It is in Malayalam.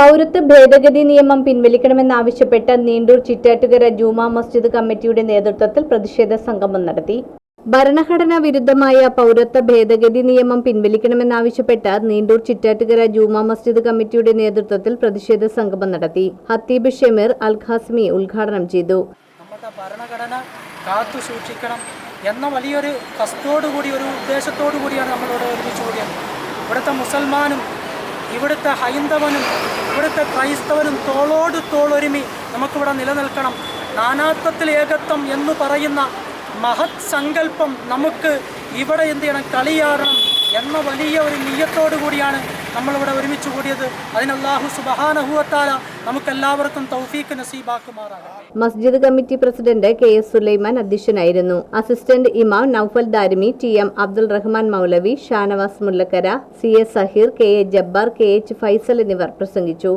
പൗരത്വ ഭേദഗതി നിയമം പിൻവലിക്കണമെന്നാവശ്യപ്പെട്ട് നീണ്ടൂർ ചിറ്റാറ്റുകര ജുമാ മസ്ജിദ് കമ്മിറ്റിയുടെ നേതൃത്വത്തിൽ പ്രതിഷേധ സംഗമം നടത്തി. ഭരണഘടനാ വിരുദ്ധമായ പൗരത്വ ഭേദഗതി നിയമം പിൻവലിക്കണമെന്നാവശ്യപ്പെട്ട് നീണ്ടൂർ ചിറ്റാറ്റുകര ജുമാ മസ്ജിദ് കമ്മിറ്റിയുടെ നേതൃത്വത്തിൽ പ്രതിഷേധ സംഗമം നടത്തി. ഹത്തീബ് ഷെമീർ അൽ ഖാസ്മി ഉദ്ഘാടനം ചെയ്തു. ഭരണഘടന കാത്തു സൂക്ഷിക്കണം എന്ന വലിയൊരു കൂടി ഒരു ഉദ്ദേശത്തോടു കൂടിയാണ് നമ്മളിവിടെ ഒരുമിച്ച് കൂടിയത്. ഇവിടുത്തെ മുസൽമാനും ഇവിടുത്തെ ഹൈന്ദവനും ഇവിടുത്തെ ക്രൈസ്തവരും തോളോട് തോളൊരുമി നമുക്കിവിടെ നിലനിൽക്കണം. നാനാത്വത്തിൽ ഏകത്വം എന്ന് പറയുന്ന മഹത് സങ്കല്പം നമുക്ക് ഇവിടെ എന്ത് ചെയ്യണം? കളിയാടണം എന്ന വലിയ ഒരു നീയത്തോടു കൂടിയാണ് നമ്മളിവിടെ ഒരുമിച്ച് കൂടിയത്. സുബാനഹുവത്താല സുബഹാനഹുവത്താല നമുക്കെല്ലാവർക്കും തൗഫീക്ക് നസീബാക്കുമാറാകാം മസ്ജിദ് committee president K S Sulaiman അധ്യക്ഷനായിരുന്നു. അസിസ്റ്റന്റ് ഇമാം Noufal Darimi T M Abdul Rahman Moulavi Shanavas Mullakkara C S Saheer K A Jabbar K H Faisal എന്നിവർ പ്രസംഗിച്ചു.